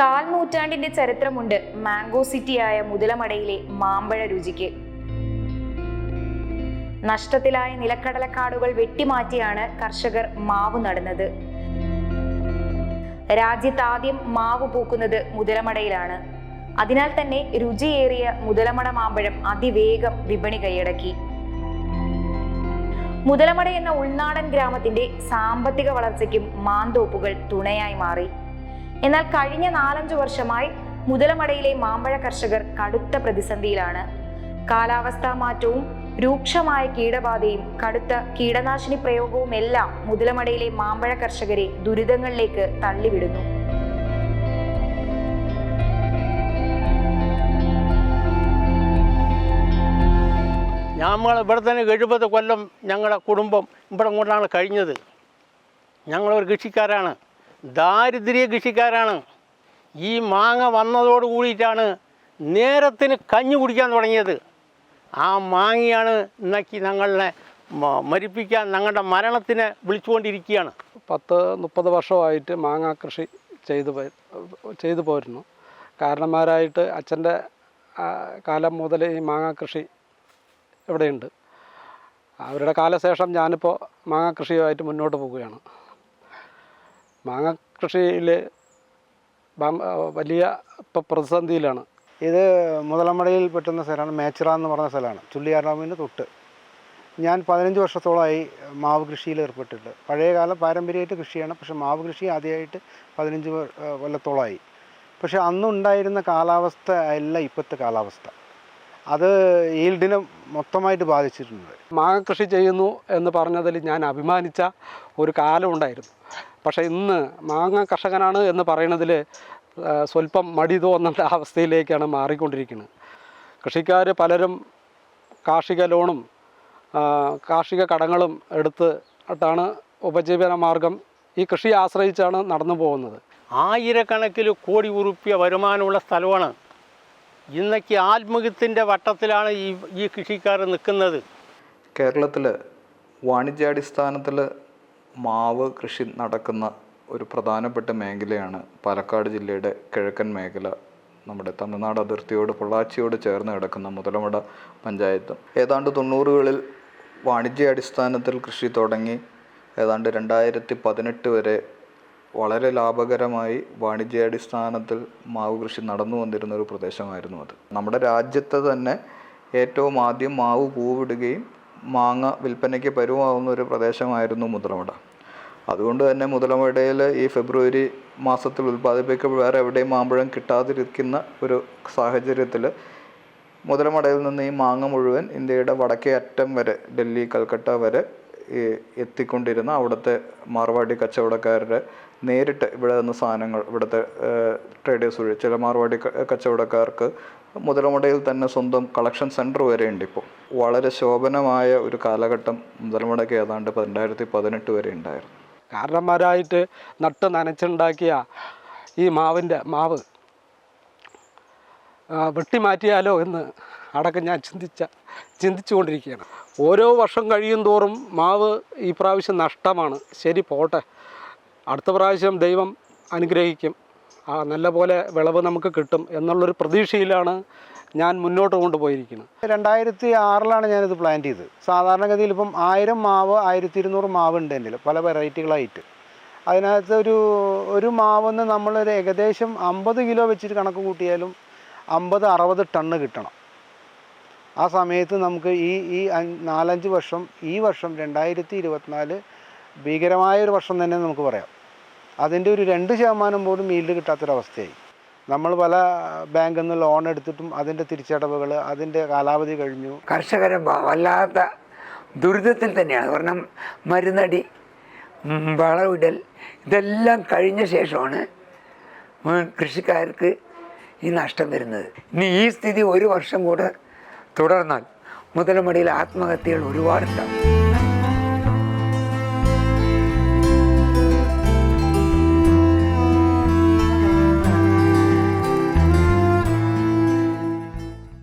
കാൽ നൂറ്റാണ്ടിന്റെ ചരിത്രമുണ്ട് മാംഗോ സിറ്റിയായ മുതലമടയിലെ മാമ്പഴ രുചിക്ക്. നഷ്ടത്തിലായ നിലക്കടലക്കാടുകൾ വെട്ടിമാറ്റിയാണ് കർഷകർ മാവ് നടുന്നത്. രാജ്യത്താദ്യം മാവ് പൂക്കുന്നത് മുതലമടയിലാണ്. അതിനാൽ തന്നെ രുചിയേറിയ മുതലമട മാമ്പഴം അതിവേഗം വിപണി കൈയടക്കി. മുതലമട എന്ന ഉൾനാടൻ ഗ്രാമത്തിന്റെ സാമ്പത്തിക വളർച്ചയ്ക്കും മാന്തോപ്പുകൾ തുണയായി മാറി. എന്നാൽ കഴിഞ്ഞ നാലഞ്ചു വർഷമായി മുതലമടയിലെ മാമ്പഴ കർഷകർ കടുത്ത പ്രതിസന്ധിയിലാണ്. കാലാവസ്ഥാ മാറ്റവും രൂക്ഷമായ കീടബാധയും കടുത്ത കീടനാശിനി പ്രയോഗവും എല്ലാം മുതലമടയിലെ മാമ്പഴ കർഷകരെ ദുരിതങ്ങളിലേക്ക് തള്ളിവിടുന്നു. ഞങ്ങൾ ഇവിടെ തന്നെ എഴുപത് കൊല്ലം ഞങ്ങളുടെ കുടുംബം ഇവിടെ കൊണ്ടാണ് കഴിഞ്ഞത്. ഞങ്ങളൊരു കൃഷിക്കാരാണ്. ദാരിദ്ര്യ കൃഷിക്കാരാണ്. ഈ മാങ്ങ വന്നതോട് കൂടിയിട്ടാണ് നേരത്തിന് കഞ്ഞി കുടിക്കാൻ തുടങ്ങിയത്. ആ മാങ്ങയാണ് ഇന്നക്കി ഞങ്ങളെ മരിപ്പിക്കാൻ ഞങ്ങളുടെ മരണത്തിനെ വിളിച്ചുകൊണ്ടിരിക്കുകയാണ്. പത്ത് മുപ്പത് വർഷമായിട്ട് മാങ്ങ കൃഷി ചെയ്തു ചെയ്തു പോരുന്നു. കാരണന്മാരായിട്ട് അച്ഛന്റെ കാലം മുതൽ ഈ മാങ്ങ കൃഷി ഇവിടെയുണ്ട്. അവരുടെ കാലശേഷം ഞാനിപ്പോൾ മാങ്ങ കൃഷിയുമായിട്ട് മുന്നോട്ട് പോവുകയാണ്. മാങ്ങ കൃഷിയിൽ വലിയ ഇപ്പം പ്രതിസന്ധിയിലാണ്. ഇത് മുതലമടയിൽ പെട്ടുന്ന സ്ഥലമാണ് മേച്ചിറ എന്ന് പറഞ്ഞ സ്ഥലമാണ്. ചുള്ളിയാറാമിന് തൊട്ട്. ഞാൻ പതിനഞ്ച് വർഷത്തോളമായി മാവ് കൃഷിയിൽ ഏർപ്പെട്ടിട്ട്. പഴയകാല പാരമ്പര്യമായിട്ട് കൃഷിയാണ്. പക്ഷെ മാവ് കൃഷി ആദ്യമായിട്ട് പതിനഞ്ച് കൊല്ലത്തോളമായി പക്ഷെ അന്നുണ്ടായിരുന്ന കാലാവസ്ഥ അല്ല ഇപ്പോഴത്തെ കാലാവസ്ഥ. അത് ഈൽഡിനെ മൊത്തമായിട്ട് ബാധിച്ചിട്ടുണ്ട്. മാങ്ങ കൃഷി ചെയ്യുന്നു എന്ന് പറഞ്ഞതിൽ ഞാൻ അഭിമാനിച്ച ഒരു കാലം ഉണ്ടായിരുന്നു. പക്ഷേ ഇന്ന് മാങ്ങ കർഷകനാണ് എന്ന് പറയുന്നതിൽ സ്വല്പം മടി തോന്നേണ്ട അവസ്ഥയിലേക്കാണ് മാറിക്കൊണ്ടിരിക്കുന്നത്. കൃഷിക്കാർ പലരും കാർഷിക ലോണും കാർഷിക കടങ്ങളും എടുത്ത് ട്ടാണ് ഉപജീവന മാർഗം ഈ കൃഷിയെ ആശ്രയിച്ചാണ് നടന്നു പോകുന്നത്. ആയിരക്കണക്കിന് കോടി ഉറുപ്പ്യ വരുമാനമുള്ള സ്ഥലമാണ് ഇന്നേക്ക് ആത്മഹത്യത്തിന്റെ വട്ടത്തിലാണ് ഈ ഈ കൃഷിക്കാർ നിൽക്കുന്നത്. കേരളത്തിൽ വാണിജ്യാടിസ്ഥാനത്തിൽ മാവ് കൃഷി നടക്കുന്ന ഒരു പ്രധാനപ്പെട്ട മേഖലയാണ് പാലക്കാട് ജില്ലയുടെ കിഴക്കൻ മേഖല. നമ്മുടെ തമിഴ്നാട് അതിർത്തിയോട് പൊള്ളാച്ചിയോട് ചേർന്ന് കിടക്കുന്ന മുതലമട പഞ്ചായത്ത്. ഏതാണ്ട് തൊണ്ണൂറുകളിൽ വാണിജ്യാടിസ്ഥാനത്തിൽ കൃഷി തുടങ്ങി. ഏതാണ്ട് രണ്ടായിരത്തി പതിനെട്ട് വരെ വളരെ ലാഭകരമായി വാണിജ്യാടിസ്ഥാനത്തിൽ മാവ് കൃഷി നടന്നു വന്നിരുന്ന ഒരു പ്രദേശമായിരുന്നു അത്. നമ്മുടെ രാജ്യത്തെ തന്നെ ഏറ്റവും ആദ്യം മാവ് പൂവിടുകയും മാങ്ങ വിൽപ്പനയ്ക്ക് പരുവാകുന്ന ഒരു പ്രദേശമായിരുന്നു മുതലമട. അതുകൊണ്ട് തന്നെ മുതലമടയിൽ ഈ ഫെബ്രുവരി മാസത്തിൽ ഉൽപ്പാദിപ്പിക്കുമ്പോൾ വേറെ എവിടെയും മാമ്പഴം കിട്ടാതിരിക്കുന്ന ഒരു സാഹചര്യത്തിൽ മുതലമടയിൽ നിന്ന് ഈ മാങ്ങ മുഴുവൻ ഇന്ത്യയുടെ വടക്കേ അറ്റം വരെ ഡൽഹി കൽക്കട്ട വരെ എത്തിക്കൊണ്ടിരുന്ന അവിടുത്തെ മാർവാടി കച്ചവടക്കാരുടെ നേരിട്ട് ഇവിടെ നിന്ന് സാധനങ്ങൾ ഇവിടുത്തെ ട്രേഡേഴ്സ് വഴി ചില മാർവാടി കച്ചവടക്കാർക്ക് മുതലമുടയിൽ തന്നെ സ്വന്തം കളക്ഷൻ സെന്റർ വരെ ഉണ്ട് ഇപ്പോൾ വളരെ ശോഭനമായ ഒരു കാലഘട്ടം മുതലമുടയ്ക്ക് ഏതാണ്ട് രണ്ടായിരത്തി പതിനെട്ട് വരെ ഉണ്ടായിരുന്നു. കാരണന്മാരായിട്ട് നട്ട് നനച്ചുണ്ടാക്കിയ ഈ മാവിന്റെ മാവ് വെട്ടി വെട്ടിമാറ്റിയാലോ എന്ന് അടക്കം ഞാൻ ചിന്തിച്ച ചിന്തിച്ചുകൊണ്ടിരിക്കുകയാണ്. ഓരോ വർഷം കഴിയും തോറും മാവ് ഈ പ്രാവശ്യം നഷ്ടമാണ്. ശരി പോട്ടെ. അടുത്ത പ്രാവശ്യം ദൈവം അനുഗ്രഹിക്കും. ആ നല്ല പോലെ വിളവ് നമുക്ക് കിട്ടും എന്നുള്ളൊരു പ്രതീക്ഷയിലാണ് ഞാൻ മുന്നോട്ട് കൊണ്ടുപോയിരിക്കുന്നത്. രണ്ടായിരത്തി ആറിലാണ് ഞാനിത് പ്ലാൻ ചെയ്തത്. സാധാരണഗതിയിൽ ഇപ്പം ആയിരം മാവ് ആയിരത്തി ഇരുന്നൂറ് മാവ് ഉണ്ട് എന്റെ പല വെറൈറ്റികളായിട്ട്. അതിനകത്ത് ഒരു ഒരു മാവെന്ന് നമ്മളൊരു ഏകദേശം അമ്പത് കിലോ വെച്ചിട്ട് കണക്ക് കൂട്ടിയാലും അമ്പത് അറുപത് ടണ്ണ് കിട്ടണം. ആ സമയത്ത് നമുക്ക് ഈ ഈ നാലഞ്ച് വർഷം ഈ വർഷം രണ്ടായിരത്തി ഇരുപത്തിനാല് ഭീകരമായൊരു വർഷം തന്നെ നമുക്ക് പറയാം. അതിന്റെ ഒരു രണ്ട് ശതമാനം പോലും ഈൽഡ് കിട്ടാത്തൊരവസ്ഥയായി. നമ്മൾ പല ബാങ്കിൽ നിന്ന് ലോൺ എടുത്തിട്ടും അതിന്റെ തിരിച്ചടവുകൾ അതിന്റെ കാലാവധി കഴിഞ്ഞു. കർഷകരെ വല്ലാത്ത ദുരിതത്തിൽ തന്നെയാണ്. കാരണം മരുന്നടി വളവിടൽ ഇതെല്ലാം കഴിഞ്ഞ ശേഷമാണ് കൃഷിക്കാർക്ക് ഈ നഷ്ടം വരുന്നത്. ഇനി ഈ സ്ഥിതി ഒരു വർഷം കൂടെ തുടർന്നാൽ മുതലമടിയിൽ ആത്മഹത്യകൾ ഒരുപാടുണ്ടാവും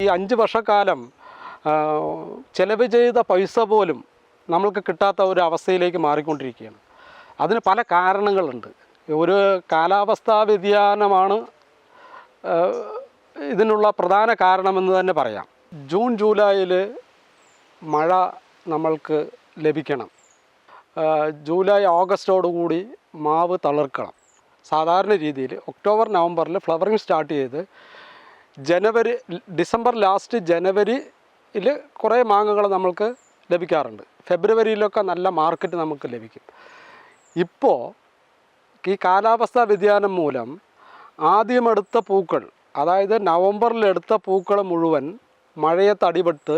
ഈ അഞ്ച് വർഷക്കാലം ചിലവ് ചെയ്ത പൈസ പോലും നമ്മൾക്ക് കിട്ടാത്ത ഒരു അവസ്ഥയിലേക്ക് മാറിക്കൊണ്ടിരിക്കുകയാണ്. അതിന് പല കാരണങ്ങളുണ്ട്. ഒരു കാലാവസ്ഥാ വ്യതിയാനമാണ് ഇതിനുള്ള പ്രധാന കാരണമെന്ന് തന്നെ പറയാം. ജൂൺ ജൂലൈയിൽ മഴ നമ്മൾക്ക് ലഭിക്കണം. ജൂലൈ ഓഗസ്റ്റോടുകൂടി മാവ് തളിർക്കണം. സാധാരണ രീതിയിൽ ഒക്ടോബർ നവംബറിൽ ഫ്ലവറിങ് സ്റ്റാർട്ട് ചെയ്ത് ജനുവരി ഡിസംബർ ലാസ്റ്റ് ജനുവരിയിൽ കുറേ മാങ്ങകൾ നമ്മൾക്ക് ലഭിക്കാറുണ്ട്. ഫെബ്രുവരിയിലൊക്കെ നല്ല മാർക്കറ്റ് നമുക്ക് ലഭിക്കും. ഇപ്പോൾ ഈ കാലാവസ്ഥാ വ്യതിയാനം മൂലം ആദ്യമെടുത്ത പൂക്കൾ അതായത് നവംബറിൽ എടുത്ത പൂക്കൾ മുഴുവൻ മഴയെ തടിപെട്ട്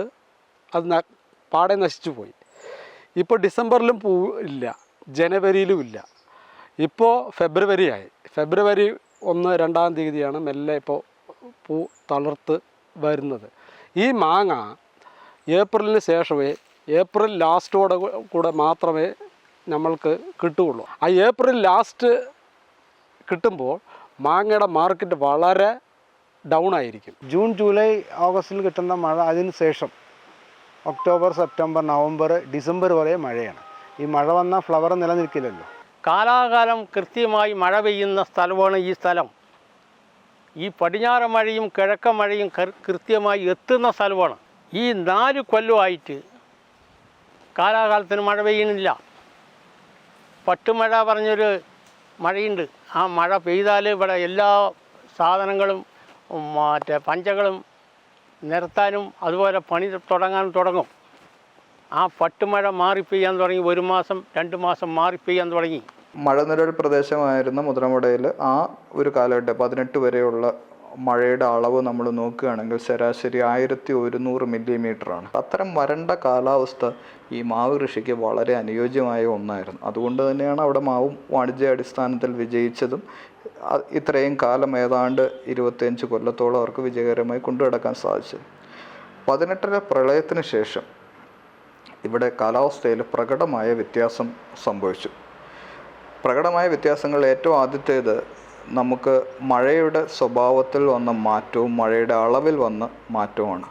അത് പാടെ നശിച്ചു പോയി. ഇപ്പോൾ ഡിസംബറിലും പൂ ഇല്ല ജനുവരിയിലും ഇല്ല. ഇപ്പോൾ ഫെബ്രുവരി ആയി ഫെബ്രുവരി ഒന്ന് രണ്ടാം തീയതിയാണ് മെല്ലെ ഇപ്പോൾ പൂ തളർത്ത് വരുന്നത്. ഈ മാങ്ങ ഏപ്രിലിന് ശേഷമേ ഏപ്രിൽ ലാസ്റ്റോടെ കൂടെ മാത്രമേ നമ്മൾക്ക് കിട്ടുകയുള്ളൂ. ആ ഏപ്രിൽ ലാസ്റ്റ് കിട്ടുമ്പോൾ മാങ്ങയുടെ മാർക്കറ്റ് വളരെ ഡൗൺ ആയിരിക്കും. ജൂൺ ജൂലൈ ഓഗസ്റ്റിൽ കിട്ടുന്ന മഴ അതിന് ശേഷം ഒക്ടോബർ സെപ്റ്റംബർ നവംബർ ഡിസംബർ വരെ മഴയാണ്. ഈ മഴ വന്നാൽ ഫ്ലവർ നിലനിൽക്കില്ലല്ലോ. കാലാകാലം കൃത്യമായി മഴ പെയ്യുന്ന സ്ഥലമാണ് ഈ സ്ഥലം. ഈ പടിഞ്ഞാറ് മഴയും കിഴക്കൻ മഴയും കൃത്യമായി എത്തുന്ന സ്ഥലമാണ്. ഈ നാല് കൊല്ലമായിട്ട് കാലാകാലത്തിന് മഴ പെയ്യുന്നില്ല. പട്ടുമഴ പറഞ്ഞൊരു മഴയുണ്ട്. ആ മഴ പെയ്താൽ ഇവിടെ എല്ലാ സാധനങ്ങളും മറ്റേ പഞ്ചകളും നിരത്താനും അതുപോലെ പണി തുടങ്ങാനും തുടങ്ങും. ആ പട്ടുമഴ മാറി പെയ്യാൻ തുടങ്ങി. ഒരു മാസം രണ്ട് മാസം മാറി പെയ്യാൻ തുടങ്ങി. മഴനിഴൽ പ്രദേശമായിരുന്ന മുതലമുടയിൽ ആ ഒരു കാലഘട്ടം പതിനെട്ട് വരെയുള്ള മഴയുടെ അളവ് നമ്മൾ നോക്കുകയാണെങ്കിൽ ശരാശരി ആയിരത്തി ഒരുന്നൂറ് മില്ലിമീറ്ററാണ്. അത്തരം വരണ്ട കാലാവസ്ഥ ഈ മാവ് കൃഷിക്ക് വളരെ അനുയോജ്യമായ ഒന്നായിരുന്നു. അതുകൊണ്ട് തന്നെയാണ് അവിടെ മാവും വാണിജ്യാടിസ്ഥാനത്തിൽ വിജയിച്ചതും. ഇത്രയും കാലം ഏതാണ്ട് ഇരുപത്തിയഞ്ച് കൊല്ലത്തോളം അവർക്ക് വിജയകരമായി കൊണ്ടുനടക്കാൻ സാധിച്ചത്. പതിനെട്ടര പ്രളയത്തിന് ശേഷം ഇവിടെ കാലാവസ്ഥയിൽ പ്രകടമായ വ്യത്യാസം സംഭവിച്ചു. പ്രകടമായ വ്യത്യാസങ്ങൾ ഏറ്റവും ആദ്യത്തേത് നമുക്ക് മഴയുടെ സ്വഭാവത്തിൽ വന്ന മാറ്റവും മഴയുടെ അളവിൽ വന്ന മാറ്റവുമാണ്.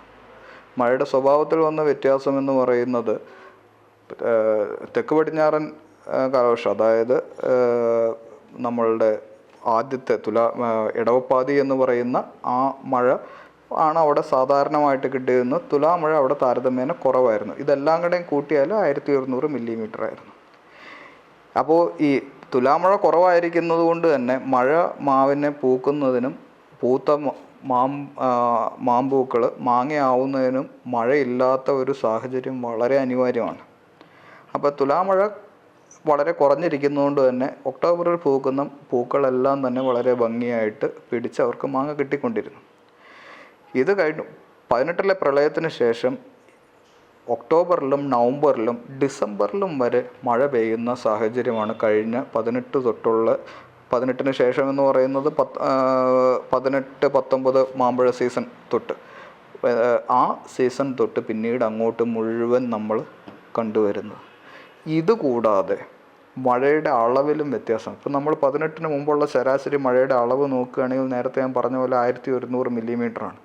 മഴയുടെ സ്വഭാവത്തിൽ വന്ന വ്യത്യാസം എന്ന് പറയുന്നത് തെക്ക് പടിഞ്ഞാറൻ കാലവർഷം അതായത് നമ്മളുടെ ആദ്യത്തെ തുലാ ഇടവപ്പാതി എന്ന് പറയുന്ന ആ മഴ ആണ് അവിടെ സാധാരണമായിട്ട് കിട്ടിയിരുന്നത്. തുലാമഴ അവിടെ താരതമ്യേന കുറവായിരുന്നു. ഇതെല്ലാം കൂടെയും കൂട്ടിയാൽ ആയിരത്തി ഒരുന്നൂറ് മില്ലിമീറ്റർ ആയിരുന്നു അപ്പോൾ ഈ തുലാമഴ കുറവായിരിക്കുന്നത് കൊണ്ട് തന്നെ മഴ മാവിനെ പൂക്കുന്നതിനും പൂത്ത മ- മാമ്പൂക്കൾ മാങ്ങയാവുന്നതിനും മഴയില്ലാത്ത ഒരു സാഹചര്യം വളരെ അനിവാര്യമാണ്. അപ്പോൾ തുലാമഴ വളരെ കുറഞ്ഞിരിക്കുന്നതുകൊണ്ട് തന്നെ ഒക്ടോബറിൽ പൂക്കുന്ന പൂക്കളെല്ലാം തന്നെ വളരെ ഭംഗിയായിട്ട് പിടിച്ച് അവർക്ക് മാങ്ങ കിട്ടിക്കൊണ്ടിരുന്നു. ഇത് കഴിഞ്ഞു പതിനെട്ടിലെ പ്രളയത്തിന് ശേഷം ഒക്ടോബറിലും നവംബറിലും ഡിസംബറിലും വരെ മഴ പെയ്യുന്ന സാഹചര്യമാണ് കഴിഞ്ഞ പതിനെട്ട് തൊട്ടുള്ള പതിനെട്ടിന് ശേഷം എന്ന് പറയുന്നത് പത്ത് പതിനെട്ട് പത്തൊമ്പത് മാമ്പഴ സീസൺ തൊട്ട്. ആ സീസൺ തൊട്ട് പിന്നീട് അങ്ങോട്ട് മുഴുവൻ നമ്മൾ കണ്ടുവരുന്നത്. ഇതുകൂടാതെ മഴയുടെ അളവിലും വ്യത്യാസം. ഇപ്പം നമ്മൾ പതിനെട്ടിന് മുമ്പുള്ള ശരാശരി മഴയുടെ അളവ് നോക്കുകയാണെങ്കിൽ നേരത്തെ ഞാൻ പറഞ്ഞ പോലെ ആയിരത്തി ഒരുന്നൂറ് മില്ലിമീറ്ററാണ്.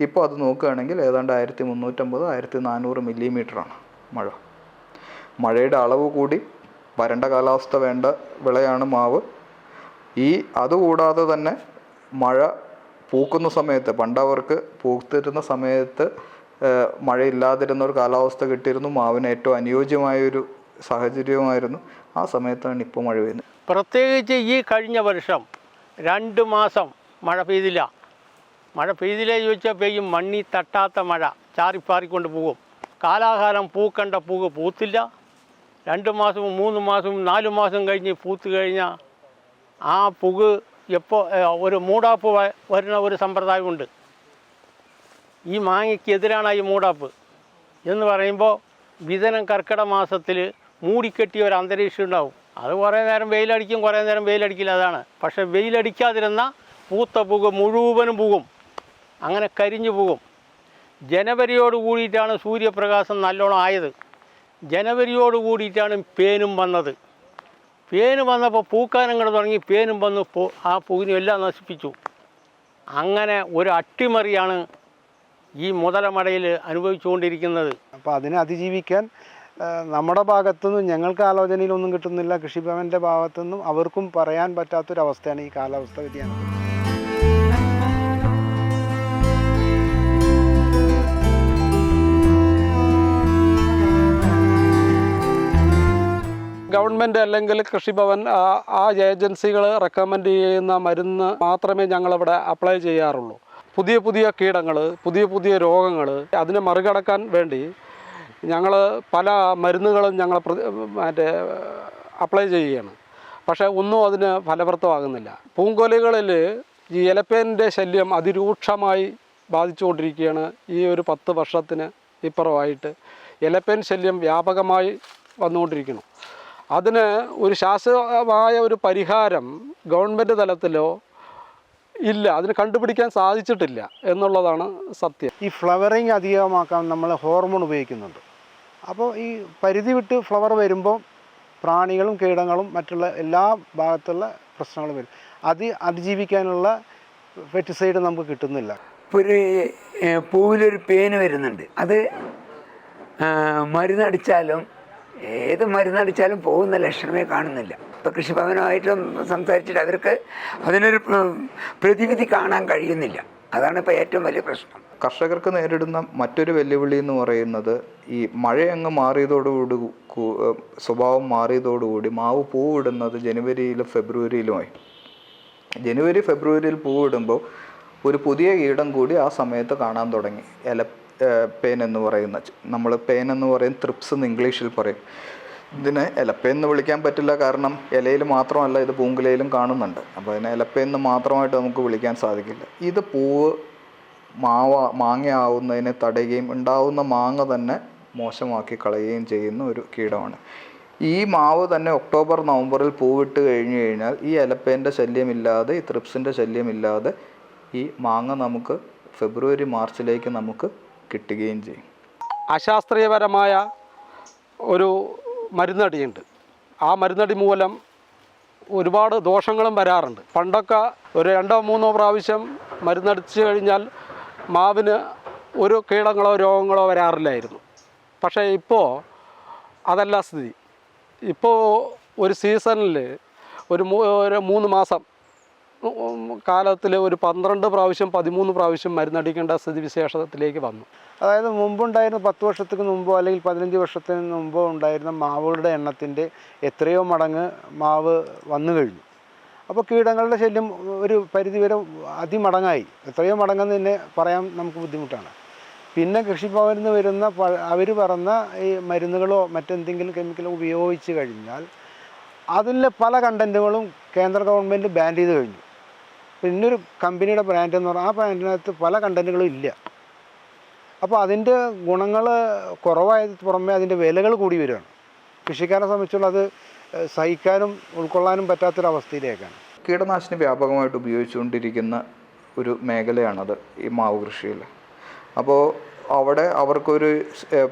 ഇപ്പോൾ അത് നോക്കുകയാണെങ്കിൽ ഏതാണ്ട് ആയിരത്തി മുന്നൂറ്റമ്പത് ആയിരത്തി നാനൂറ് മില്ലിമീറ്ററാണ് മഴ. മഴയുടെ അളവ് കൂടി വരണ്ട കാലാവസ്ഥ വേണ്ട വിളയാണ് മാവ്. ഈ അതുകൂടാതെ തന്നെ മഴ പൂക്കുന്ന സമയത്ത് പണ്ടവർക്ക് പൂത്തിരുന്ന സമയത്ത് മഴയില്ലാതിരുന്ന ഒരു കാലാവസ്ഥ കിട്ടിയിരുന്നു. മാവിന് ഏറ്റവും അനുയോജ്യമായൊരു സാഹചര്യവുമായിരുന്നു ആ സമയത്താണ് ഇപ്പോൾ മഴ പെയ്യുന്നത്. പ്രത്യേകിച്ച് ഈ കഴിഞ്ഞ വർഷം രണ്ട് മാസം മഴ പെയ്തില്ല. മഴ പെയ്തില്ലേ ചോദിച്ചാൽ പെയ്യും. മണ്ണി തട്ടാത്ത മഴ. ചാറിപ്പാറിക്കൊണ്ട് പോകും. കാലാകാലം പൂക്കണ്ട പൂവ് പൂത്തില്ല. രണ്ട് മാസവും മൂന്ന് മാസവും നാല് മാസം കഴിഞ്ഞ് പൂത്ത് കഴിഞ്ഞാൽ ആ പുക് എപ്പോൾ ഒരു മൂടാപ്പ് വരുന്ന ഒരു സമ്പ്രദായമുണ്ട്. ഈ മാങ്ങയ്ക്കെതിരാണ് ഈ മൂടാപ്പ്. എന്ന് പറയുമ്പോൾ വിതനം കർക്കിട മാസത്തിൽ മൂടിക്കെട്ടിയ ഒരു അന്തരീക്ഷം ഉണ്ടാവും. അത് കുറേ നേരം വെയിലടിക്കും കുറേ നേരം വെയിലടിക്കില്ല അതാണ്. പക്ഷേ വെയിലടിക്കാതിരുന്ന പൂത്ത പുക മുഴുവനും പോകും അങ്ങനെ കരിഞ്ഞു പോകും. ജനുവരിയോട് കൂടിയിട്ടാണ് സൂര്യപ്രകാശം നല്ലോണം ആയത്. ജനുവരിയോട് കൂടിയിട്ടാണ് പേനും വന്നത്. പേന് വന്നപ്പോൾ പൂക്കാനങ്ങൾ തുടങ്ങി. പേനും വന്ന്. ആ പൂവിനും എല്ലാം നശിപ്പിച്ചു. അങ്ങനെ ഒരു അട്ടിമറിയാണ് ഈ മുതലമടയിൽ അനുഭവിച്ചുകൊണ്ടിരിക്കുന്നത്. അപ്പോൾ അതിനെ അതിജീവിക്കാൻ നമ്മുടെ ഭാഗത്തുനിന്നും ഞങ്ങൾക്ക് ആലോചനയിലൊന്നും കിട്ടുന്നില്ല. കൃഷിഭവന്റെ ഭാഗത്തുനിന്നും അവർക്കും പറയാൻ പറ്റാത്തൊരവസ്ഥയാണ് ഈ കാലാവസ്ഥ വ്യതിയാനം. ഗവൺമെന്റ് അല്ലെങ്കിൽ കൃഷിഭവൻ ആ ഏജൻസികൾ റെക്കമെൻഡ് ചെയ്യുന്ന മരുന്ന് മാത്രമേ ഞങ്ങളിവിടെ അപ്ലൈ ചെയ്യാറുള്ളൂ. പുതിയ പുതിയ കീടങ്ങൾ പുതിയ പുതിയ രോഗങ്ങൾ അതിനെ മറികടക്കാൻ വേണ്ടി ഞങ്ങൾ പല മരുന്നുകളും ഞങ്ങൾ മറ്റേ അപ്ലൈ ചെയ്യുകയാണ്. പക്ഷേ ഒന്നും അതിന് ഫലപ്രദമാകുന്നില്ല. പൂങ്കൊലകളിൽ ഈ എലപ്പേന്റെ ശല്യം അതിരൂക്ഷമായി ബാധിച്ചുകൊണ്ടിരിക്കുകയാണ് ഈ ഒരു പത്ത് വർഷത്തിന് ഇപ്പുറമായിട്ട്. എലപ്പേൻ ശല്യം വ്യാപകമായി വന്നുകൊണ്ടിരിക്കുന്നു. അതിന് ഒരു ശാശ്വതമായ ഒരു പരിഹാരം ഗവൺമെന്റ് തലത്തിലോ ഇല്ല അതിന് കണ്ടുപിടിക്കാൻ സാധിച്ചിട്ടില്ല എന്നുള്ളതാണ് സത്യം. ഈ ഫ്ലവറിങ് അധികമാക്കാൻ നമ്മൾ ഹോർമോൺ ഉപയോഗിക്കുന്നുണ്ട്. അപ്പോൾ ഈ പരിധി വിട്ട് ഫ്ലവർ വരുമ്പോൾ പ്രാണികളും കീടങ്ങളും മറ്റുള്ള എല്ലാ ഭാഗത്തുള്ള പ്രശ്നങ്ങളും വരും. അത് അതിജീവിക്കാനുള്ള പെസ്റ്റിസൈഡ് നമുക്ക് കിട്ടുന്നില്ല. ഇപ്പോൾ ഒരു പൂവിലൊരു പേന് വരുന്നുണ്ട്. അത് മരുന്നടിച്ചാലും ഏത് മരുന്നടിച്ചാലും പോകുന്ന ലക്ഷണമേ കാണുന്നില്ല. ഇപ്പോൾ കൃഷിഭവനുമായിട്ടും സംസാരിച്ചിട്ട് അവർക്ക് അതിനൊരു പ്ര- പ്രതിവിധി കാണാൻ കഴിയുന്നില്ല. അതാണ് ഇപ്പോൾ ഏറ്റവും വലിയ പ്രശ്നം. കർഷകർക്ക് നേരിടുന്ന മറ്റൊരു വെല്ലുവിളി എന്ന് പറയുന്നത് ഈ മഴ അങ്ങ് മാറിയതോടുകൂടി സ്വഭാവം മാറിയതോടുകൂടി മാവ് പൂവിടുന്നത് ജനുവരിയിലും ഫെബ്രുവരിയിലുമായി. ജനുവരി ഫെബ്രുവരിയിൽ പൂവിടുമ്പോൾ ഒരു പുതിയ കീടം കൂടി ആ സമയത്ത് കാണാൻ തുടങ്ങി. എല പേൻ എന്ന് പറയുന്ന നമ്മൾ പേൻ എന്ന് പറയും ത്രിപ്സ് എന്ന് ഇംഗ്ലീഷിൽ പറയും. ഇതിനെ എന്ന് വിളിക്കാൻ പറ്റില്ല കാരണം ഇലയിൽ മാത്രമല്ല ഇത് പൂങ്കുലയിലും കാണുന്നുണ്ട്. അപ്പോൾ അതിനെ എലപ്പേൻ എന്ന് മാത്രമായിട്ട് നമുക്ക് വിളിക്കാൻ സാധിക്കില്ല. ഇത് പൂവ് മാവ മാങ്ങയാവുന്നതിനെ തടയുകയും ഉണ്ടാവുന്ന മാങ്ങ തന്നെ മോശമാക്കി കളയുകയും ചെയ്യുന്ന ഒരു കീടമാണ്. ഈ മാവ് തന്നെ ഒക്ടോബർ നവംബറിൽ പൂവിട്ട് കഴിഞ്ഞു കഴിഞ്ഞാൽ ഈ എലപ്പേന്റെ ശല്യമില്ലാതെ ഈ ത്രിപ്സിന്റെ ശല്യമില്ലാതെ ഈ മാങ്ങ നമുക്ക് ഫെബ്രുവരി മാർച്ചിലേക്ക് നമുക്ക് കിട്ടുകയും ചെയ്യും. അശാസ്ത്രീയപരമായ ഒരു മരുന്നടിയുണ്ട്. ആ മരുന്നടി മൂലം ഒരുപാട് ദോഷങ്ങളും വരാറുണ്ട്. പണ്ടൊക്കെ ഒരു രണ്ടോ മൂന്നോ പ്രാവശ്യം മരുന്നടിച്ച് കഴിഞ്ഞാൽ മാവിന് ഒരു കീടങ്ങളോ രോഗങ്ങളോ വരാറില്ലായിരുന്നു. പക്ഷേ ഇപ്പോൾ അതല്ല സ്ഥിതി. ഇപ്പോൾ ഒരു സീസണിൽ ഒരു മൂന്ന് മാസം കാലത്തിൽ ഒരു പന്ത്രണ്ട് പ്രാവശ്യം പതിമൂന്ന് പ്രാവശ്യം മരുന്നടിക്കേണ്ട സ്ഥിതിവിശേഷത്തിലേക്ക് വന്നു. അതായത് മുമ്പുണ്ടായിരുന്ന പത്ത് വർഷത്തിന് മുമ്പോ അല്ലെങ്കിൽ പതിനഞ്ച് വർഷത്തിന് മുമ്പോ ഉണ്ടായിരുന്ന മാവുകളുടെ എണ്ണത്തിന്റെ എത്രയോ മടങ്ങ് മാവ് വന്നു കഴിഞ്ഞു. അപ്പോൾ കീടങ്ങളുടെ ശല്യം ഒരു പരിധിവരെ അതിമടങ്ങായി. എത്രയോ മടങ്ങെന്ന് തന്നെ പറയാൻ നമുക്ക് ബുദ്ധിമുട്ടാണ്. പിന്നെ കൃഷിഭവനിൽ നിന്ന് വരുന്ന അവർ പറഞ്ഞ ഈ മരുന്നുകളോ മറ്റെന്തെങ്കിലും കെമിക്കലോ ഉപയോഗിച്ച് കഴിഞ്ഞാൽ അതിലെ പല കണ്ടന്റുകളും കേന്ദ്ര ഗവൺമെന്റ് ബാൻ ചെയ്ത് കഴിഞ്ഞു. പിന്നൊരു കമ്പനിയുടെ ബ്രാൻഡ് എന്ന് പറഞ്ഞാൽ ആ ബ്രാൻഡിനകത്ത് പല കണ്ടന്റുകളും ഇല്ല. അപ്പോൾ അതിന്റെ ഗുണങ്ങൾ കുറവായത് പുറമെ അതിന്റെ വിലകൾ കൂടി വരികയാണ്. കൃഷിക്കാരെ സംബന്ധിച്ചുള്ള അത് സഹിക്കാനും ഉൾക്കൊള്ളാനും പറ്റാത്തൊരവസ്ഥയിലേക്കാണ്. കീടനാശിനി വ്യാപകമായിട്ട് ഉപയോഗിച്ചുകൊണ്ടിരിക്കുന്ന ഒരു മേഖലയാണത് ഈ മാവ് കൃഷിയിൽ. അപ്പോൾ അവിടെ അവർക്കൊരു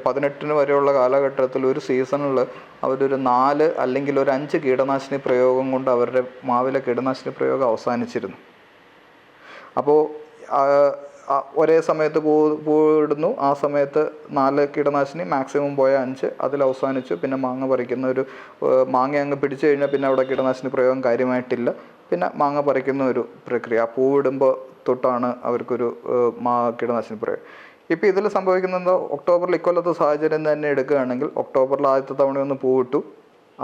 പതിനെട്ടിന് വരെയുള്ള കാലഘട്ടത്തിൽ ഒരു സീസണിൽ അവരൊരു നാല് അല്ലെങ്കിൽ ഒരു അഞ്ച് കീടനാശിനി പ്രയോഗം കൊണ്ട് അവരുടെ മാവിലെ കീടനാശിനി പ്രയോഗം അവസാനിച്ചിരുന്നു. അപ്പോൾ ഒരേ സമയത്ത് പൂ പൂവിടുന്നു ആ സമയത്ത് നാല് കീടനാശിനി മാക്സിമം പോയ അഞ്ച്. അതിൽ അവസാനിച്ചു. പിന്നെ മാങ്ങ പറിക്കുന്ന ഒരു മാങ്ങ അങ്ങ് പിടിച്ചു കഴിഞ്ഞാൽ പിന്നെ അവിടെ കീടനാശിനി പ്രയോഗം കാര്യമായിട്ടില്ല. പിന്നെ മാങ്ങ പറിക്കുന്ന ഒരു പ്രക്രിയ. പൂവിടുമ്പോൾ തൊട്ടാണ് അവർക്കൊരു മാ കീടനാശിനി പ്രയോഗം. ഇപ്പോൾ ഇതിൽ സംഭവിക്കുന്നത് ഒക്ടോബറിൽ ഇക്കൊല്ലത്തെ സാഹചര്യം തന്നെ എടുക്കുകയാണെങ്കിൽ ഒക്ടോബറിൽ ആദ്യത്തെ തവണ ഒന്ന് പൂവിട്ടു.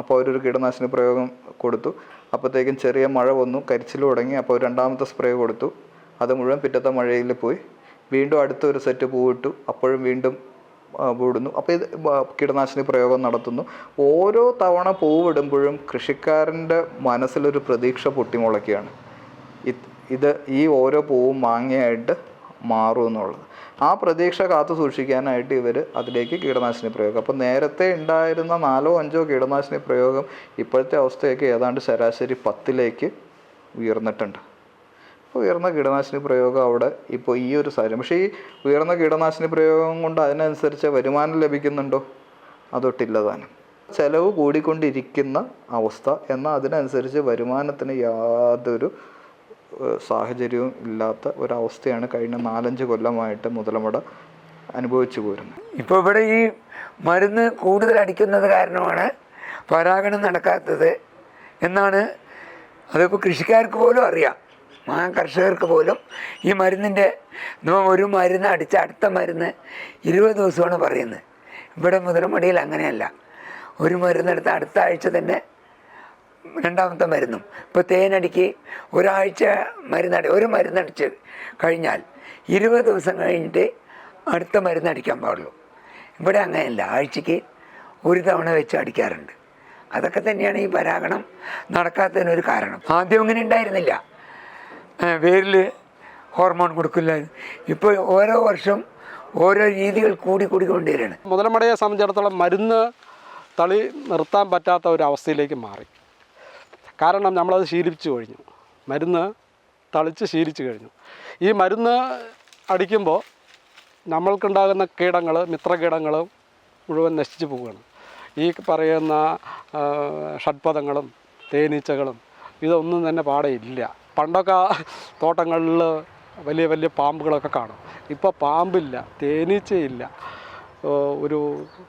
അപ്പോൾ അവരൊരു കീടനാശിനി പ്രയോഗം കൊടുത്തു. അപ്പോഴത്തേക്കും ചെറിയ മഴ വന്നു. കരിച്ചിൽ തുടങ്ങി അപ്പോൾ രണ്ടാമത്തെ സ്പ്രേ കൊടുത്തു. അത് മുഴുവൻ പിറ്റത്തെ മഴയിൽ പോയി. വീണ്ടും അടുത്തൊരു സെറ്റ് പൂവിട്ടു. അപ്പോഴും വീണ്ടും പൂവിടുന്നു. അപ്പോൾ ഇത് കീടനാശിനി പ്രയോഗം നടത്തുന്നു. ഓരോ തവണ പൂവിടുമ്പോഴും കൃഷിക്കാരന്റെ മനസ്സിലൊരു പ്രതീക്ഷ പൊട്ടിമുളയ്ക്കുകയാണ്. ഇത് ഈ ഓരോ പൂവും മാങ്ങയായിട്ട് മാറും എന്നുള്ളത്. ആ പ്രതീക്ഷ കാത്തു സൂക്ഷിക്കാനായിട്ട് ഇവർ അതിലേക്ക് കീടനാശിനി പ്രയോഗം. അപ്പോൾ നേരത്തെ ഉണ്ടായിരുന്ന നാലോ അഞ്ചോ കീടനാശിനി പ്രയോഗം ഇപ്പോഴത്തെ അവസ്ഥയൊക്കെ ഏതാണ്ട് ശരാശരി പത്തിലേക്ക് ഉയർന്നിട്ടുണ്ട്. ഉയർന്ന കീടനാശിനി പ്രയോഗം അവിടെ ഇപ്പോൾ ഈ ഒരു സാഹചര്യം. പക്ഷേ ഈ ഉയർന്ന കീടനാശിനി പ്രയോഗം കൊണ്ട് അതിനനുസരിച്ച് വരുമാനം ലഭിക്കുന്നുണ്ടോ? അതൊട്ടില്ല താനും. ചെലവ് കൂടിക്കൊണ്ടിരിക്കുന്ന അവസ്ഥ എന്നാൽ അതിനനുസരിച്ച് വരുമാനത്തിന് യാതൊരു സാഹചര്യവും ഇല്ലാത്ത ഒരവസ്ഥയാണ് കഴിഞ്ഞ നാലഞ്ച് കൊല്ലമായിട്ട് മുതലമുട അനുഭവിച്ചു പോരുന്നത്. ഇപ്പോൾ ഇവിടെ ഈ മരുന്ന് കൂടുതൽ അടിക്കുന്നത് കാരണമാണ് പരാഗണം നടക്കാത്തത് എന്നാണ്. അതിപ്പോൾ കൃഷിക്കാർക്ക് പോലും അറിയാം. ആ കർഷകർക്ക് പോലും ഈ മരുന്നിന്റെ ഒരു മരുന്ന് അടിച്ച അടുത്ത മരുന്ന് ഇരുപത് ദിവസമാണ് പറയുന്നത്. ഇവിടെ മുതിരമടിയിൽ അങ്ങനെയല്ല. ഒരു മരുന്നെടുത്ത് അടുത്ത ആഴ്ച തന്നെ രണ്ടാമത്തെ മരുന്നും. ഇപ്പോൾ തേനടിക്ക് ഒരാഴ്ച മരുന്നടി ഒരു മരുന്നടിച്ച് കഴിഞ്ഞാൽ ഇരുപത് ദിവസം കഴിഞ്ഞിട്ട് അടുത്ത മരുന്നടിക്കാൻ പാടുള്ളൂ. ഇവിടെ അങ്ങനെയല്ല. ആഴ്ചയ്ക്ക് ഒരു തവണ വെച്ച് അടിക്കാറുണ്ട്. അതൊക്കെ തന്നെയാണ് ഈ പരാഗണം നടക്കാത്തതിനൊരു കാരണം. ആദ്യം ഇങ്ങനെ ഉണ്ടായിരുന്നില്ല. വേരിൽ ഹോർമോൺ കൊടുക്കില്ല. ഇപ്പോൾ ഓരോ വർഷം ഓരോ രീതികൾ കൂടി കൂടി മുതലമടയെ സംബന്ധിച്ചിടത്തോളം മരുന്ന് തളി നിർത്താൻ പറ്റാത്ത ഒരു അവസ്ഥയിലേക്ക് മാറി. കാരണം നമ്മളത് ശീലിപ്പിച്ചു കഴിഞ്ഞു. മരുന്ന് തളിച്ച് ശീലിച്ചു കഴിഞ്ഞു. ഈ മരുന്ന് അടിക്കുമ്പോൾ നമ്മൾക്കുണ്ടാകുന്ന കീടങ്ങൾ മിത്രകീടങ്ങൾ മുഴുവൻ നശിച്ചു പോവുകയാണ്. ഈ പറയുന്ന ഷഡ്പഥങ്ങളും തേനീച്ചകളും ഇതൊന്നും തന്നെ പാടെ ഇല്ല. പണ്ടൊക്കെ തോട്ടങ്ങളിൽ വലിയ വലിയ പാമ്പുകളൊക്കെ കാണും. ഇപ്പോൾ പാമ്പില്ല തേനീച്ചയില്ല ഒരു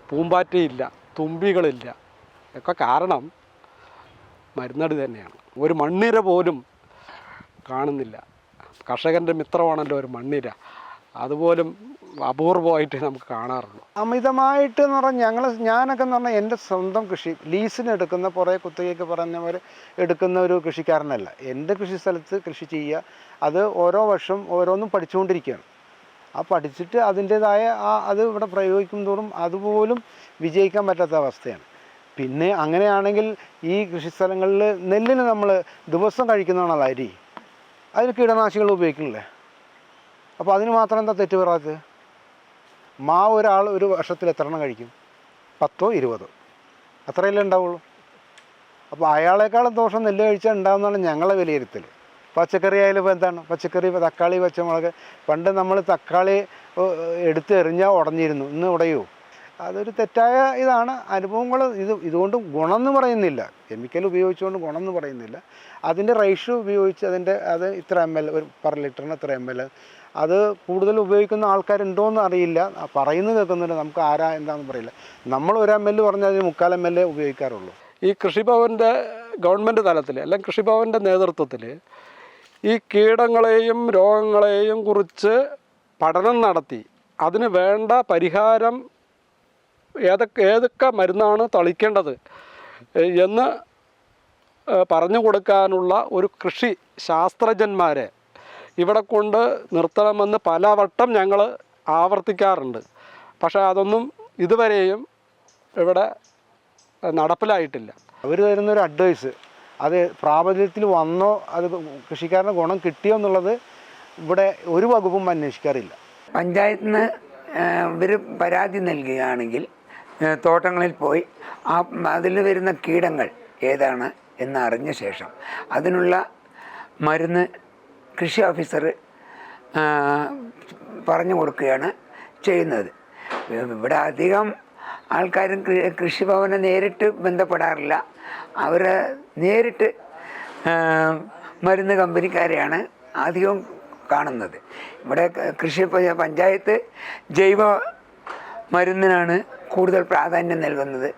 പൂമ്പാറ്റയില്ല തുമ്പികളില്ല. ഒക്കെ കാരണം മരുന്നടി തന്നെയാണ്. ഒരു മണ്ണിര പോലും കാണുന്നില്ല. കർഷകന്റെ മിത്രമാണല്ലോ ഒരു മണ്ണിര. അതുപോലും അപൂർവമായിട്ട് നമുക്ക് കാണാറുള്ളൂ. അമിതമായിട്ട് എന്ന് പറഞ്ഞാൽ ഞങ്ങൾ ഞാനൊക്കെ എന്ന് പറഞ്ഞാൽ എന്റെ സ്വന്തം കൃഷി ലീസിന് എടുക്കുന്ന കുറേ കുത്തകയൊക്കെ പറഞ്ഞവർ എടുക്കുന്ന ഒരു കൃഷിക്കാരനല്ല. എന്റെ കൃഷി സ്ഥലത്ത് കൃഷി ചെയ്യുക അത് ഓരോ വർഷം ഓരോന്നും പഠിച്ചുകൊണ്ടിരിക്കുകയാണ്. ആ പഠിച്ചിട്ട് അതിന്റേതായ ആ അത് ഇവിടെ പ്രയോഗിക്കും തോറും അതുപോലും വിജയിക്കാൻ പറ്റാത്ത അവസ്ഥയാണ്. പിന്നെ അങ്ങനെയാണെങ്കിൽ ഈ കൃഷിസ്ഥലങ്ങളിൽ നെല്ലിന് നമ്മൾ ദിവസം കഴിക്കുന്നതാണല്ലോ അരി. അതിന് കീടനാശികൾ ഉപയോഗിക്കണില്ലേ അപ്പോൾ അതിന് മാത്രം എന്താ തെറ്റ് പറയാത്തത്? മാവ് ഒരാൾ ഒരു വർഷത്തിൽ എത്ര എണ്ണം കഴിക്കും? പത്തോ ഇരുപതോ? അത്രയല്ലേ ഉണ്ടാവുള്ളൂ. അപ്പോൾ അയാളെക്കാളും ദോഷം നെല്ല് കഴിച്ചാൽ ഉണ്ടാകുന്നതാണ് ഞങ്ങളെ വിലയിരുത്തൽ പച്ചക്കറി ആയാലും ഇപ്പോൾ എന്താണ്? പച്ചക്കറി തക്കാളി പച്ചമുളക്. പണ്ട് നമ്മൾ തക്കാളി എടുത്ത് എറിഞ്ഞാൽ ഉടഞ്ഞിരുന്നു. ഇന്ന് ഉടയോ? അതൊരു തെറ്റായ ഇതാണ്. അനുഭവങ്ങൾ ഇത് ഇതുകൊണ്ട് ഗുണം എന്ന് പറയുന്നില്ല. കെമിക്കൽ ഉപയോഗിച്ചുകൊണ്ട് ഗുണം എന്ന് പറയുന്നില്ല. അതിന്റെ റേഷ്യോ ഉപയോഗിച്ച് അതിന്റെ അത് ഇത്ര എം എൽ ഒരു പെർ ലിറ്ററിന് ഇത്ര എം എൽ അത് കൂടുതൽ ഉപയോഗിക്കുന്ന ആൾക്കാരുണ്ടോ എന്ന് അറിയില്ല. പറയുന്നത് കേൾക്കുന്നുണ്ട്. നമുക്ക് ആരാ എന്താണെന്ന് പറയില്ല. നമ്മൾ ഒരു എം എൽ പറഞ്ഞാൽ അതിന് മുക്കാൽ എം എൽ എ ഉപയോഗിക്കാറുള്ളൂ. ഈ കൃഷിഭവന്റെ ഗവൺമെന്റ് തലത്തിൽ അല്ലെങ്കിൽ കൃഷിഭവന്റെ നേതൃത്വത്തിൽ ഈ കീടങ്ങളെയും രോഗങ്ങളെയും കുറിച്ച് പഠനം നടത്തി അതിന് വേണ്ട പരിഹാരം ഏതൊക്കെ ഏതൊക്കെ മരുന്നാണ് തളിക്കേണ്ടത് എന്ന് പറഞ്ഞു കൊടുക്കാനുള്ള ഒരു കൃഷി ശാസ്ത്രജ്ഞന്മാരെ ഇവിടെ കൊണ്ട് നിർത്തണമെന്ന് പലവട്ടം ഞങ്ങൾ ആവർത്തിക്കാറുണ്ട്. പക്ഷേ അതൊന്നും ഇതുവരെയും ഇവിടെ നടപ്പിലായിട്ടില്ല. അവർ തരുന്നൊരു അഡ്വൈസ് അത് പ്രാബല്യത്തിൽ വന്നോ അത് കൃഷിക്കാരന് ഗുണം കിട്ടിയോ എന്നുള്ളത് ഇവിടെ ഒരു വകുപ്പും അന്വേഷിക്കാറില്ല. പഞ്ചായത്തിന് നിന്ന് ഇവർ പരാതി നൽകുകയാണെങ്കിൽ തോട്ടങ്ങളിൽ പോയി ആ അതിൽ വരുന്ന കീടങ്ങൾ ഏതാണ് എന്നറിഞ്ഞ ശേഷം അതിനുള്ള മരുന്ന് കൃഷി ഓഫീസർ പറഞ്ഞു കൊടുക്കുകയാണ് ചെയ്യുന്നത്. ഇവിടെ അധികം ആൾക്കാരും കൃഷിഭവനെ നേരിട്ട് ബന്ധപ്പെടാറില്ല. അവർ നേരിട്ട് മരുന്ന് കമ്പനിക്കാരെയാണ് അധികം കാണുന്നത്. ഇവിടെ കൃഷി പഞ്ചായത്ത് ജൈവ മരുന്നിനാണ് കൂടുതൽ പ്രാധാന്യം നൽകുന്നത്.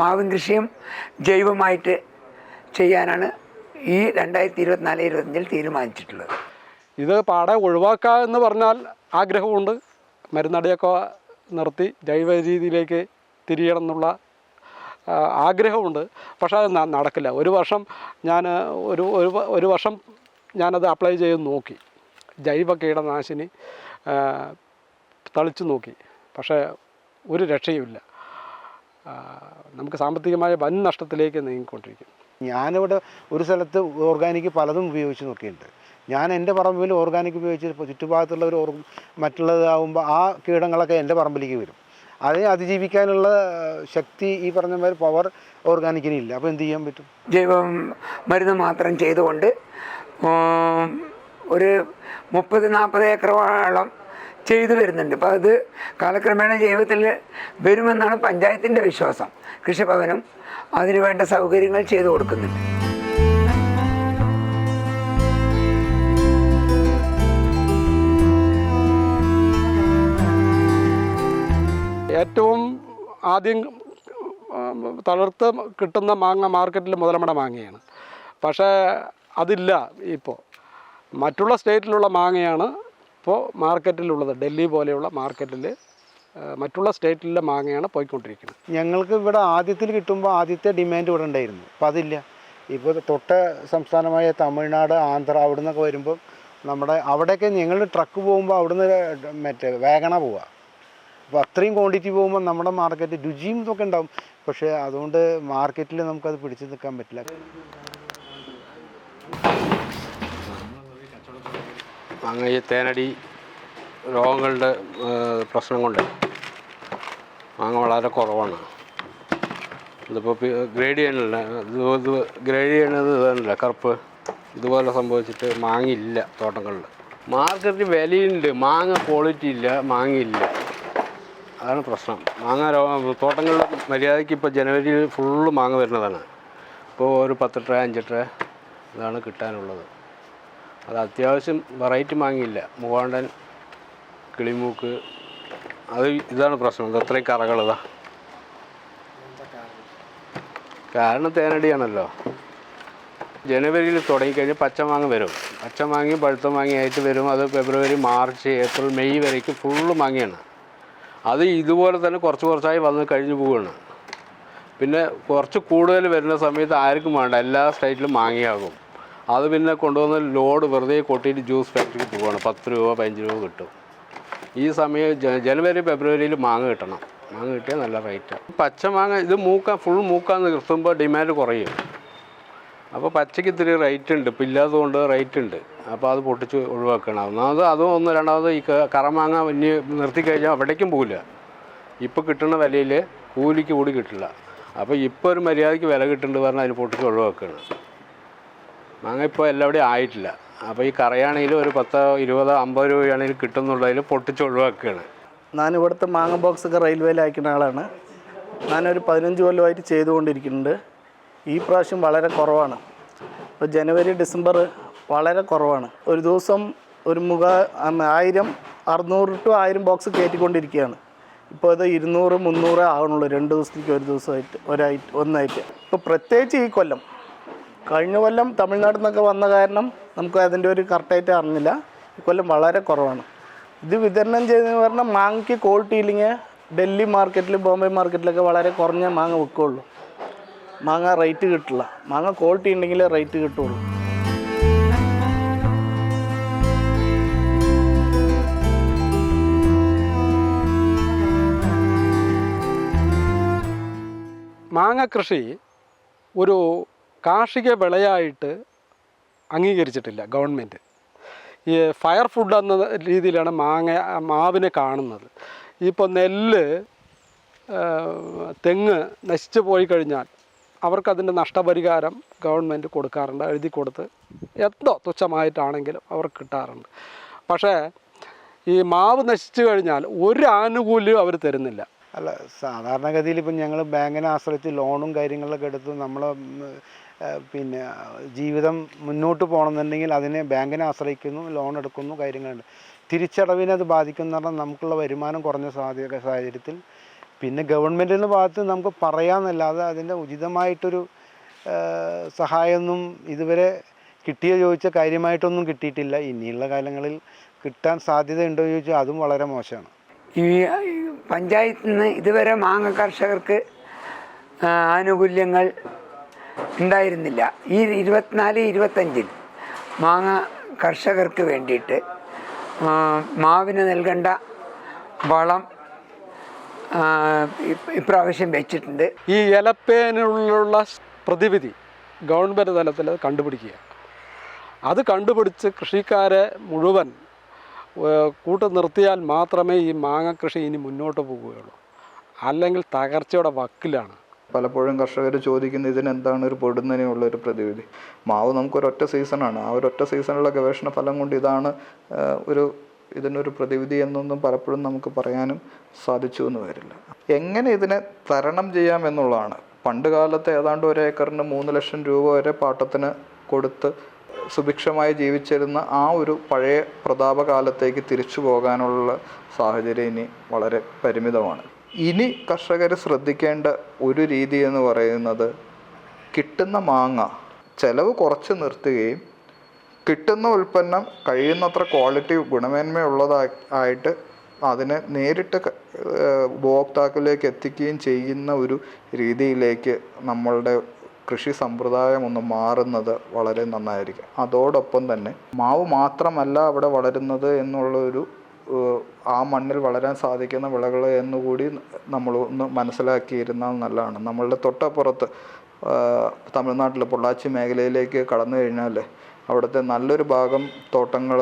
മാവിൻ കൃഷിയും ജൈവമായിട്ട് ചെയ്യാനാണ് ഈ രണ്ടായിരത്തി ഇരുപത്തിനാല് ഇരുപത്തഞ്ചിൽ തീരുമാനിച്ചിട്ടുള്ളത്. ഇത് പാടെ ഒഴിവാക്കുക എന്ന് പറഞ്ഞാൽ ആഗ്രഹമുണ്ട്. മരുന്നടിയൊക്കെ നിർത്തി ജൈവ രീതിയിലേക്ക് തിരിയണം എന്നുള്ള ആഗ്രഹമുണ്ട്. പക്ഷേ അത് നടക്കില്ല. ഒരു വർഷം ഞാൻ ഒരു ഒരു വർഷം ഞാനത് അപ്ലൈ ചെയ്ത് നോക്കി. ജൈവ കീടനാശിനി തളിച്ചു നോക്കി. പക്ഷേ ഒരു രക്ഷയുമില്ല. നമുക്ക് സാമ്പത്തികമായ വൻ നഷ്ടത്തിലേക്ക് നീങ്ങിക്കൊണ്ടിരിക്കും ഞാനിവിടെ ഒരു സ്ഥലത്ത് ഓർഗാനിക് പലതും ഉപയോഗിച്ച് നോക്കിയിട്ടുണ്ട്. ഞാൻ എന്റെ പറമ്പിൽ ഓർഗാനിക് ഉപയോഗിച്ച് ഇപ്പോൾ ചുറ്റുഭാഗത്തുള്ളവർ ഓർ മറ്റുള്ളതാകുമ്പോൾ ആ കീടങ്ങളൊക്കെ എന്റെ പറമ്പിലേക്ക് വരും. അതിനെ അതിജീവിക്കാനുള്ള ശക്തി ഈ പറഞ്ഞ മാതിരി പവർ ഓർഗാനിക്കിന് ഇല്ല. അപ്പോൾ എന്ത് ചെയ്യാൻ പറ്റും? ജൈവ മരുന്ന് മാത്രം ചെയ്തുകൊണ്ട് ഒരു മുപ്പത് നാൽപ്പത് ഏക്കറോളം ചെയ്തു വരുന്നുണ്ട് അപ്പോൾ അത് കാലക്രമേണ ജീവിതത്തിൽ വരുമെന്നാണ് പഞ്ചായത്തിന്റെ വിശ്വാസം. കൃഷിഭവനും അതിന് വേണ്ട സൗകര്യങ്ങൾ ചെയ്തു കൊടുക്കുന്നുണ്ട്. ഏറ്റവും ആദ്യം തളർത്ത് കിട്ടുന്ന മാങ്ങ മാർക്കറ്റിൽ മുതലമട മാങ്ങയാണ്. പക്ഷേ അതില്ല ഇപ്പോൾ. മറ്റുള്ള സ്റ്റേറ്റിലുള്ള മാങ്ങയാണ് ഇപ്പോൾ മാർക്കറ്റിലുള്ളത് ഡൽഹി പോലെയുള്ള മാർക്കറ്റിൽ മറ്റുള്ള സ്റ്റേറ്റിലെ മാങ്ങയാണ് പോയിക്കൊണ്ടിരിക്കുന്നത്. ഞങ്ങൾക്ക് ഇവിടെ ആദ്യത്തിൽ കിട്ടുമ്പോൾ ആദ്യത്തെ ഡിമാൻഡ് ഇവിടെ ഉണ്ടായിരുന്നു. അപ്പോൾ അതില്ല. ഇപ്പോൾ തൊട്ട സംസ്ഥാനമായ തമിഴ്നാട് ആന്ധ്ര അവിടെ നിന്നൊക്കെ വരുമ്പോൾ നമ്മുടെ അവിടെയൊക്കെ ഞങ്ങൾ ട്രക്ക് പോകുമ്പോൾ അവിടുന്ന് മറ്റേ വേഗണ പോവുക അപ്പോൾ അത്രയും ക്വാണ്ടിറ്റി പോകുമ്പോൾ നമ്മുടെ മാർക്കറ്റ് രുചിയും ഇതൊക്കെ ഉണ്ടാവും. പക്ഷേ അതുകൊണ്ട് മാർക്കറ്റിൽ നമുക്കത് പിടിച്ചു നിൽക്കാൻ പറ്റില്ല. മാങ്ങ ഈ തേനടി രോഗങ്ങളുടെ പ്രശ്നം കൊണ്ട് മാങ്ങ വളരെ കുറവാണ്. ഇതിപ്പോൾ ഗ്രേഡ് ചെയ്യണില്ല ഗ്രേഡ് ചെയ്യണത് ഇതല്ല കറുപ്പ്. ഇതുപോലെ സംഭവിച്ചിട്ട് മാങ്ങയില്ല തോട്ടങ്ങളിൽ. മാർക്കറ്റിൽ വിലയുണ്ട്. മാങ്ങ ക്വാളിറ്റി ഇല്ല മാങ്ങയില്ല അതാണ് പ്രശ്നം. മാങ്ങ തോട്ടങ്ങളിൽ മര്യാദയ്ക്ക് ഇപ്പോൾ ജനുവരിയിൽ ഫുള്ള് മാങ്ങ വരുന്നതാണ്. ഇപ്പോൾ ഒരു പത്ത് ട്രേ അഞ്ച് ട്രേ ഇതാണ് കിട്ടാനുള്ളത്. അത് അത്യാവശ്യം വെറൈറ്റി മാങ്ങയില്ല. മൂവാണ്ടൻ കിളിമൂക്ക്. അത് ഇതാണ് പ്രശ്നം. ഇത് അത്രയും കറകളതാ കാരണം തേനടിയാണല്ലോ. ജനുവരിയിൽ തുടങ്ങിക്കഴിഞ്ഞാൽ പച്ചമാങ്ങ വരും. പച്ചമാങ്ങയും പഴുത്ത മാങ്ങയായിട്ട് വരും. അത് ഫെബ്രുവരി മാർച്ച് ഏപ്രിൽ മെയ് വരേക്ക് ഫുള്ള് മാങ്ങയാണ്. അത് ഇതുപോലെ തന്നെ കുറച്ച് കുറച്ചായി വന്ന് കഴിഞ്ഞു പോവുകയാണ്. പിന്നെ കുറച്ച് കൂടുതൽ വരുന്ന സമയത്ത് ആർക്കും വേണ്ട. എല്ലാ സ്റ്റേറ്റിലും മാങ്ങയാകും. അത് പിന്നെ കൊണ്ടുവന്ന് ലോഡ് വെറുതെ കൊട്ടിയിട്ട് ജ്യൂസ് ഫാക്ടറിക്ക് പോവുകയാണ് പത്ത് രൂപ പതിനഞ്ച് രൂപ കിട്ടും. ഈ സമയം ജനുവരി ഫെബ്രുവരിയിൽ മാങ്ങ കിട്ടണം. മാങ്ങ കിട്ടിയാൽ നല്ല റേറ്റാണ് പച്ചമാങ്ങ ഇത് മൂക്കാൻ ഫുൾ മൂക്കാന്ന് നിർത്തുമ്പോൾ ഡിമാൻഡ് കുറയും. അപ്പോൾ പച്ചയ്ക്ക് ഇത്തിരി റേറ്റ് ഉണ്ട്. ഇപ്പം ഇല്ലാത്തതുകൊണ്ട് റേറ്റ് ഉണ്ട്. അപ്പോൾ അത് പൊട്ടിച്ച് ഒഴിവാക്കണം. ഒന്നാമത് അതും ഒന്ന് രണ്ടാമത് ഈ കറമാങ്ങ ഇനി നിർത്തിക്കഴിഞ്ഞാൽ അവിടേക്കും പോകില്ല ഇപ്പോൾ കിട്ടുന്ന വിലയിൽ കൂലിക്ക് കൂടി കിട്ടില്ല. അപ്പോൾ ഇപ്പോൾ ഒരു മര്യാദയ്ക്ക് വില കിട്ടുന്നുണ്ട് പറഞ്ഞാൽ അതിന് പൊട്ടിച്ച് ഒഴിവാക്കുകയാണ് മാങ്ങ ഇപ്പോൾ എല്ലാവിടെയും ആയിട്ടില്ല. അപ്പോൾ ഈ കറയാണെങ്കിലും ഒരു പത്തോ ഇരുപതോ അമ്പത് രൂപയാണെങ്കിലും കിട്ടുന്നുള്ളതിൽ പൊട്ടിച്ച് ഒഴിവാക്കുകയാണ് ഞാൻ ഇവിടുത്തെ മാങ്ങ ബോക്സ് ഒക്കെ റെയിൽവേയിൽ അയക്കുന്ന ആളാണ്. ഞാനൊരു പതിനഞ്ച് കൊല്ലമായിട്ട് ചെയ്തുകൊണ്ടിരിക്കുന്നുണ്ട്. ഈ പ്രാവശ്യം വളരെ കുറവാണ്. ഇപ്പോൾ ജനുവരി ഡിസംബർ വളരെ കുറവാണ്. ഒരു ദിവസം ഒരു മുഖ ആയിരം അറുന്നൂറ് ടു ആയിരം ബോക്സ് കയറ്റിക്കൊണ്ടിരിക്കുകയാണ്. ഇപ്പോൾ ഇത് ഇരുന്നൂറ് മുന്നൂറ് ആകണുള്ളൂ രണ്ട് ദിവസത്തേക്ക് ഒരു ദിവസമായിട്ട് ഒരായിട്ട് ഒന്നായിട്ട്. ഇപ്പോൾ പ്രത്യേകിച്ച് ഈ കൊല്ലം കഴിഞ്ഞ കൊല്ലം തമിഴ്നാട്ടിൽ നിന്നൊക്കെ വന്ന കാരണം നമുക്ക് അതിന്റെ ഒരു കറക്റ്റായിട്ട് അറിഞ്ഞില്ല. ഈ കൊല്ലം വളരെ കുറവാണ്. ഇത് വിതരണം ചെയ്തെന്ന് പറഞ്ഞാൽ മാങ്ങയ്ക്ക് ക്വാളിറ്റി ഇല്ലെങ്കിൽ ഡൽഹി മാർക്കറ്റിൽ ബോംബെ മാർക്കറ്റിലൊക്കെ വളരെ കുറഞ്ഞ മാങ്ങ വിൽക്കുള്ളൂ മാങ്ങ റേറ്റ് കിട്ടില്ല. മാങ്ങ ക്വാളിറ്റി ഉണ്ടെങ്കിലേ റേറ്റ് കിട്ടുള്ളൂ മാങ്ങ കൃഷി ഒരു കാർഷിക വിളയായിട്ട് അംഗീകരിച്ചിട്ടില്ല ഗവൺമെന്റ്. ഈ ഫയർ ഫുഡ് എന്ന രീതിയിലാണ് മാങ്ങ മാവിനെ കാണുന്നത്. ഇപ്പോൾ നെല്ല് തെങ്ങ് നശിച്ചു പോയി കഴിഞ്ഞാൽ അവർക്കതിന്റെ നഷ്ടപരിഹാരം ഗവൺമെന്റ് കൊടുക്കാറുണ്ട് എഴുതി കൊടുത്ത് എന്തോ തുച്ഛമായിട്ടാണെങ്കിലും അവർക്ക് കിട്ടാറുണ്ട്. പക്ഷേ ഈ മാവ് നശിച്ചു കഴിഞ്ഞാൽ ഒരു ആനുകൂല്യവും അവർ തരുന്നില്ല. അല്ല സാധാരണഗതിയിൽ ഇപ്പം ഞങ്ങൾ ബാങ്കിനെ ആശ്രയിച്ച് ലോണും കാര്യങ്ങളൊക്കെ എടുത്ത് നമ്മൾ പിന്നെ ജീവിതം മുന്നോട്ട് പോകണമെന്നുണ്ടെങ്കിൽ അതിനെ ബാങ്കിനെ ആശ്രയിക്കുന്നു ലോൺ എടുക്കുന്നു കാര്യങ്ങളുണ്ട്. തിരിച്ചടവിനെ അത് ബാധിക്കുന്ന പറഞ്ഞാൽ നമുക്കുള്ള വരുമാനം കുറഞ്ഞ സാധ്യത സാഹചര്യത്തിൽ. പിന്നെ ഗവൺമെന്റിന്റെ ഭാഗത്ത് നമുക്ക് പറയാമെന്നല്ലാതെ അതിന്റെ ഉചിതമായിട്ടൊരു സഹായമൊന്നും ഇതുവരെ കിട്ടിയോ ചോദിച്ചാൽ കാര്യമായിട്ടൊന്നും കിട്ടിയിട്ടില്ല. ഇനിയുള്ള കാലങ്ങളിൽ കിട്ടാൻ സാധ്യതയുണ്ടോ ചോദിച്ചാൽ അതും വളരെ മോശമാണ്. ഈ പഞ്ചായത്തിൽ നിന്ന് ഇതുവരെ മാങ്ങ കർഷകർക്ക് ആനുകൂല്യങ്ങൾ ഉണ്ടായിരുന്നില്ല. ഈ ഇരുപത്തിനാല് ഇരുപത്തഞ്ചിൽ മാങ്ങ കർഷകർക്ക് വേണ്ടിയിട്ട് മാവിന് നൽകേണ്ട വളം ഇപ്രാവശ്യം വെച്ചിട്ടുണ്ട്. ഈ ഇലപ്പേനുള്ള പ്രതിവിധി ഗവൺമെന്റ് തലത്തിൽ കണ്ടുപിടിക്കുക. അത് കണ്ടുപിടിച്ച് കൃഷിക്കാരെ മുഴുവൻ കൂട്ടു നിർത്തിയാൽ മാത്രമേ ഈ മാങ്ങ കൃഷി ഇനി മുന്നോട്ട് പോവുകയുള്ളൂ അല്ലെങ്കിൽ തകർച്ചയുടെ വക്കിലാണ്. പലപ്പോഴും കർഷകർ ചോദിക്കുന്ന ഇതിനെന്താണ് ഒരു പൊടുന്നതിനുള്ള ഒരു പ്രതിവിധി? മാവ് നമുക്കൊരൊറ്റ സീസണാണ്. ആ ഒരു ഒറ്റ സീസണിലുള്ള ഗവേഷണ ഫലം കൊണ്ട് ഇതാണ് ഒരു ഇതിനൊരു പ്രതിവിധി എന്നൊന്നും പലപ്പോഴും നമുക്ക് പറയാനും സാധിച്ചു എന്ന് വരില്ല. എങ്ങനെ ഇതിനെ തരണം ചെയ്യാം എന്നുള്ളതാണ്. പണ്ട് കാലത്ത് ഏതാണ്ട് ഒരു ഏക്കറിന് മൂന്ന് ലക്ഷം രൂപ വരെ പാട്ടത്തിന് കൊടുത്ത് സുഭിക്ഷമായി ജീവിച്ചിരുന്ന ആ ഒരു പഴയ പ്രതാപകാലത്തേക്ക് തിരിച്ചു പോകാനുള്ള സാഹചര്യം ഇനി വളരെ പരിമിതമാണ്. ഇനി കർഷകർ ശ്രദ്ധിക്കേണ്ട ഒരു രീതി എന്ന് പറയുന്നത് കിട്ടുന്ന മാങ്ങ ചെലവ് കുറച്ച് നിർത്തുകയും കിട്ടുന്ന ഉൽപ്പന്നം കഴിയുന്നത്ര ക്വാളിറ്റി ഗുണമേന്മയുള്ളതായിട്ട് അതിനെ നേരിട്ട് ഉപഭോക്താക്കളിലേക്ക് എത്തിക്കുകയും ചെയ്യുന്ന ഒരു രീതിയിലേക്ക് നമ്മളുടെ കൃഷി സമ്പ്രദായം ഒന്ന് മാറുന്നത് വളരെ നന്നായിരിക്കും. അതോടൊപ്പം തന്നെ മാവ് മാത്രമല്ല അവിടെ വളരുന്നത് എന്നുള്ളൊരു ആ മണ്ണിൽ വളരാൻ സാധിക്കുന്ന വിളകൾ എന്നുകൂടി നമ്മൾ ഒന്ന് മനസ്സിലാക്കിയിരുന്നാൽ നല്ലതാണ്. നമ്മളുടെ തൊട്ടപ്പുറത്ത് തമിഴ്നാട്ടിൽ പൊള്ളാച്ചി മേഖലയിലേക്ക് കടന്നു കഴിഞ്ഞാൽ അവിടുത്തെ നല്ലൊരു ഭാഗം തോട്ടങ്ങൾ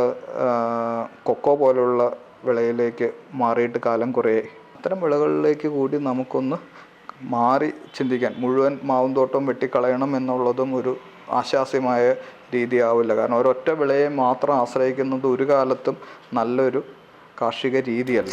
കൊക്കോ പോലുള്ള വിളയിലേക്ക് മാറിയിട്ട് കാലം കുറേ അത്തരം വിളകളിലേക്ക് കൂടി നമുക്കൊന്ന് മാറി ചിന്തിക്കാൻ മുഴുവൻ മാവും തോട്ടം വെട്ടിക്കളയണം എന്നുള്ളതും ഒരു ആശാസ്യമായ രീതിയാവില്ല. കാരണം ഒരൊറ്റ വിളയെ മാത്രം ആശ്രയിക്കുന്നത് ഒരു കാലത്തും നല്ലൊരു കാർഷിക രീതിയല്ല.